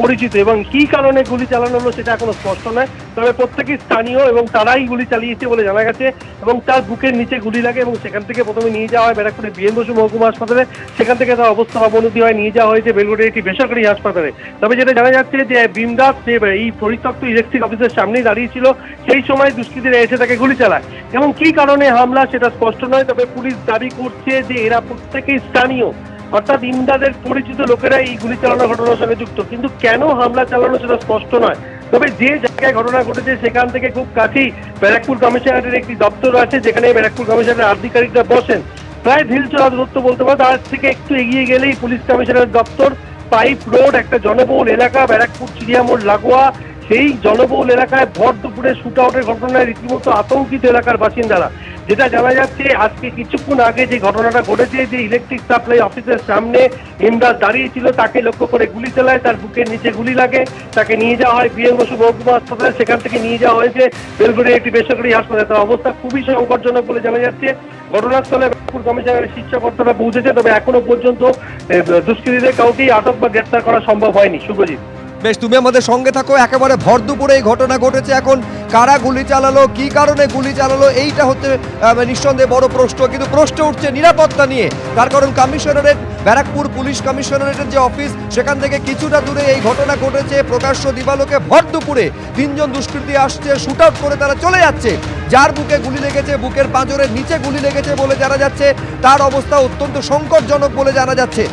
পরিচিত এবং কি কারণে গুলি চালানো হলো সেটা এখনও স্পষ্ট নয়। তবে প্রত্যেকেই স্থানীয় এবং তারাই গুলি চালিয়েছে বলে জানা গেছে এবং তার বুকের নিচে গুলি লাগে এবং সেখান থেকে প্রথমে নিয়ে যাওয়া হয় ব্যারাকপুরের বিএন বসু মহকুমা হাসপাতালে। সেখান থেকে তার অবস্থা অবনতি হয়, নিয়ে যাওয়া হয়েছে বেলগুড়ির একটি বেসরকারি হাসপাতালে। তবে যেটা জানা যাচ্ছে যে বিমদাস যে এই পরিত্যক্ত ইলেকট্রিক অফিসের সামনেই দাঁড়িয়েছিল সেই সময় দুষ্কৃতীরা এসে তাকে গুলি চালায়। এবং কি কারণে হামলা সেটা স্পষ্ট নয়, তবে পুলিশ দাবি করছে যে এরা প্রত্যেকেই স্থানীয়। অর্থাৎ ইমদাদের পরিচিত লোকেরা এই গুলি চালানোর ঘটনার সঙ্গে যুক্ত। কিন্তু কেন হামলা চালানো সেটা স্পষ্ট নয়। তবে যে জায়গায় ঘটনা ঘটেছে, সেখান থেকে খুব কাছেই ব্যারাকপুর কমিশনারের একটি দপ্তর আছে, যেখানে ব্যারাকপুর কমিশনারের আধিকারিকরা বসেন। প্রায় ঢিলচড়া দূরত্ব বলতে পারো তার থেকে একটু এগিয়ে গেলেই পুলিশ কমিশনারের দপ্তর, পাইপ রোড, একটা জনবহুল এলাকা, ব্যারাকপুর চিড়িয়ামোড় লাগোয়া, সেই জনবহুল এলাকায় ভর দুপুরে শুট আউটের ঘটনায় রীতিমতো আতঙ্কিত এলাকার বাসিন্দারা। যেটা জানা যাচ্ছে, আজকে কিছুক্ষণ আগে যে ঘটনাটা ঘটেছে, যে ইলেকট্রিক সাপ্লাই অফিসের সামনে ইমদাদ দাঁড়িয়েছিল তাকে লক্ষ্য করে গুলি চালায়, তার বুকের নিচে গুলি লাগে, তাকে নিয়ে যাওয়া হয় বিএম বসু মহকুমা হাসপাতালে, সেখান থেকে নিয়ে যাওয়া হয়েছে বেলগুড়ির একটি বেসরকারি হাসপাতালে। তার অবস্থা খুবই সংকটজনক বলে জানা যাচ্ছে। ঘটনাস্থলে ব্যারাকপুর কমিশনারের শীর্ষ কর্তারা পৌঁছেছে, তবে এখনও পর্যন্ত দুষ্কৃতীদের কাউকেই আটক বা গ্রেপ্তার করা সম্ভব হয়নি। শুভজিৎ বেশ, তুমি আমাদের সঙ্গে থাকো, একেবারে ভর দুপুরে এই ঘটনা ঘটেছে। এখন কারা গুলি চালালো, কি কারণে গুলি চালালো, এইটা হচ্ছে নিঃসন্দেহে বড় প্রশ্ন। কিন্তু প্রশ্ন উঠছে নিরাপত্তা নিয়ে। তার কারণ কমিশনারেট, ব্যারাকপুর পুলিশ কমিশনারেটের যে অফিস, সেখান থেকে কিছুটা দূরে এই ঘটনা ঘটেছে। প্রকাশ্য দিবালোকে ভর দুপুরে তিনজন দুষ্কৃতী আসছে শুট আউট করে তারা চলে যাচ্ছে। যার বুকে গুলি লেগেছে, বুকের পাঁজরের নিচে গুলি লেগেছে বলে জানা যাচ্ছে। তার অবস্থা অত্যন্ত সংকটজনক বলে জানা যাচ্ছে।